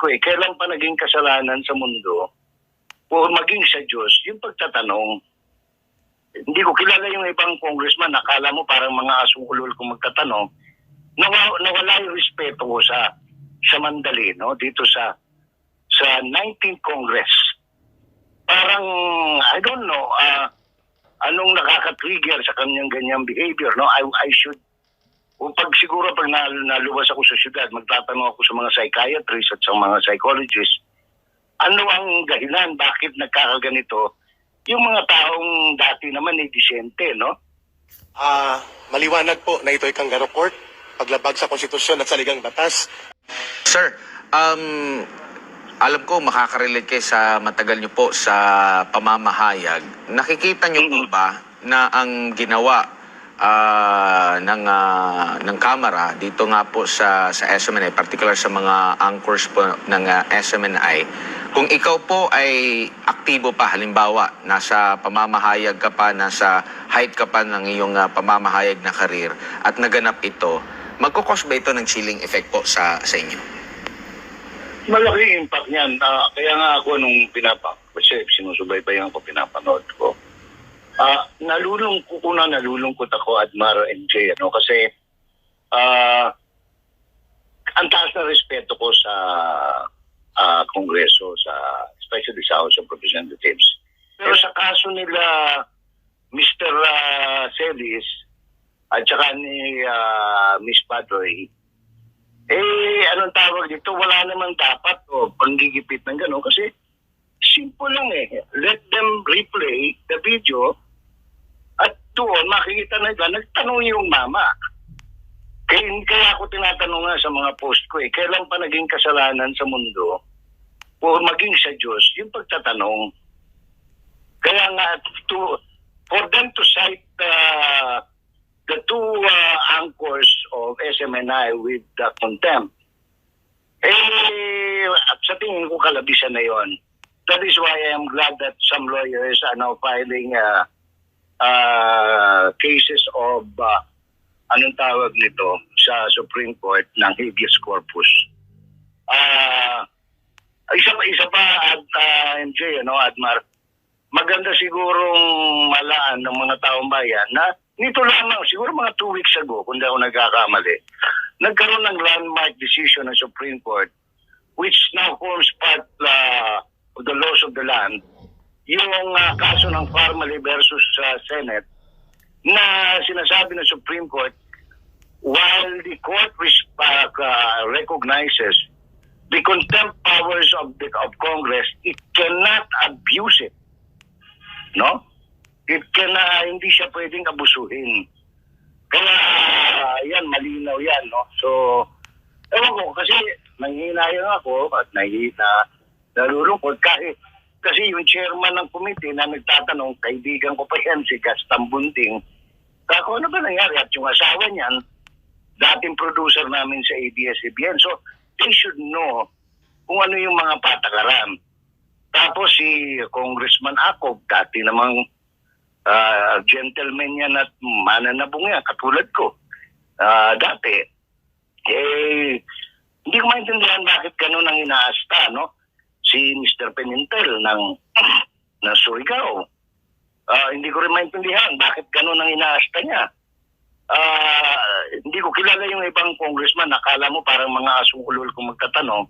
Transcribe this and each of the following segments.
ko eh, kailan pa naging kasalanan sa mundo o maging sa Diyos yung pagtatanong. Hindi ko kilala yung ibang congressman, nakala mo parang mga asong ulol kung magtatanong. Nawa, nawala yung respeto ko sa sa Mandali, no? dito sa sa 19th Congress. Parang, I don't know, ah, anong nakaka-trigger sa kanyang ganyang behavior, no? I, I should o pag siguro pag nal- naluwas ako sa syudad, magtatanong ako sa mga psychiatrists at sa mga psychologists, ano ang dahilan, bakit nagkakaganito? Yung mga taong dati naman ay disyente, no? Ah, maliwanag po na ito'y kangaroo court, paglabag sa konstitusyon at saligang batas. Sir, um, alam ko makakarelate kayo sa matagal nyo po sa pamamahayag. Nakikita nyo po ba na ang ginawa ah, ng, ah, ng Kamara dito nga po sa, sa SMNI, particular sa mga anchors po ng ah, SMNI, kung ikaw po ay aktibo pa, halimbawa, nasa pamamahayag ka pa, nasa height ka pa ng iyong ah, pamamahayag na karir at naganap ito, magkukos ba ito ng chilling effect po sa, sa inyo? Malaki impact niyan. Ah, kaya nga ako nung pinapak, kasi sinusubaybayan ko, pinapanood ko. Ah, nalulungkot ko na nalulungkot ako, Admar MJ, ano, kasi ah, ang taas na respeto ko sa ah, Kongreso, sa especially sa House of Representatives. Pero sa kaso nila Mr. ah, Celis at saka ni ah, Miss Padre, eh, anong tawag dito? Wala naman dapat o panggigipit ng gano'n kasi simple lang eh. Let them replay the video doon makikita na nila, nagtanong yung mama. Kaya, kaya ako tinatanong nga sa mga post ko eh, kailan pa naging kasalanan sa mundo o maging sa Diyos yung pagtatanong. Kaya nga, to, for them to cite uh, the two uh, anchors of SMNI with the contempt, eh, sa tingin ko kalabisan na yon. That is why I am glad that some lawyers are now filing uh, uh, cases of, uh, anong tawag nito, sa Supreme Court ng habeas corpus. Ah, isa pa, isa pa, at, uh, MJ, ano, Admar, maganda sigurong malaan ng mga taong bayan na nito lamang, siguro mga two weeks ago, kung di ako nagkakamali, nagkaroon ng landmark decision ng Supreme Court which now forms part uh, of the laws of the land, yung uh, kaso ng Farmally versus uh, Senate na sinasabi ng Supreme Court while the court uh, recognizes the contempt powers of the of Congress, it cannot abuse it. No? It can, uh, hindi siya pwedeng abusuhin. Kaya, uh, yan, malinaw yan, no? So, ewan ko, kasi nanghihinayang ako at nahihina, nalulungkot kahit kasi yung chairman ng committee na nagtatanong, kaibigan ko pa yan, si Gaston Bunting, kako ano ba nangyari? At yung asawa niyan, dating producer namin sa ABS-CBN. So, they should know kung ano yung mga patakaran. Tapos si Congressman Acob, dati namang ah, gentleman yan at mananabong yan, katulad ko. Ah, dati, eh, hindi ko maintindihan bakit ganun ang inaasta, no? Si Mr. Penintel ng, ng Surigao. Ah, hindi ko rin maintindihan bakit ganun ang inaasta niya. Ah, hindi ko kilala yung ibang congressman, nakala mo parang mga asong ulol kung magtatanong.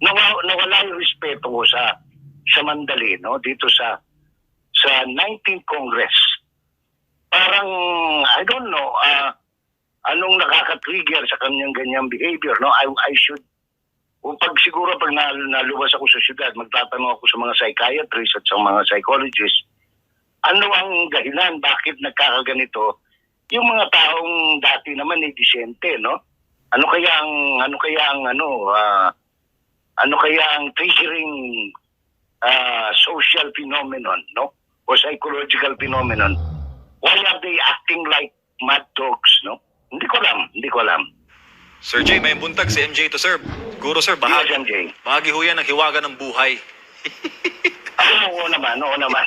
Nawa, nawala yung respeto ko sa sa Mandali, no? Dito sa sa 19th Congress. Parang, I don't know, ah, anong nakaka-trigger sa kanyang ganyang behavior, no? I, I should, o pag siguro pag nal- naluwas ako sa syudad, magtatanong ako sa mga psychiatrists at sa mga psychologists, ano ang dahilan, bakit nagkakaganito? Yung mga taong dati naman ay disyente, no? Ano kaya ang, ano kaya ang, ano, ah, ano kaya ang triggering uh, social phenomenon, no? Or psychological phenomenon. Why are they acting like mad dogs, no? Hindi ko alam, hindi ko alam. Sir Jay, may buntag si MJ to sir. Siguro sir, bahagi, Yes, MJ. bahagi ho yan ng hiwaga ng buhay. Ah, oo naman, oo naman.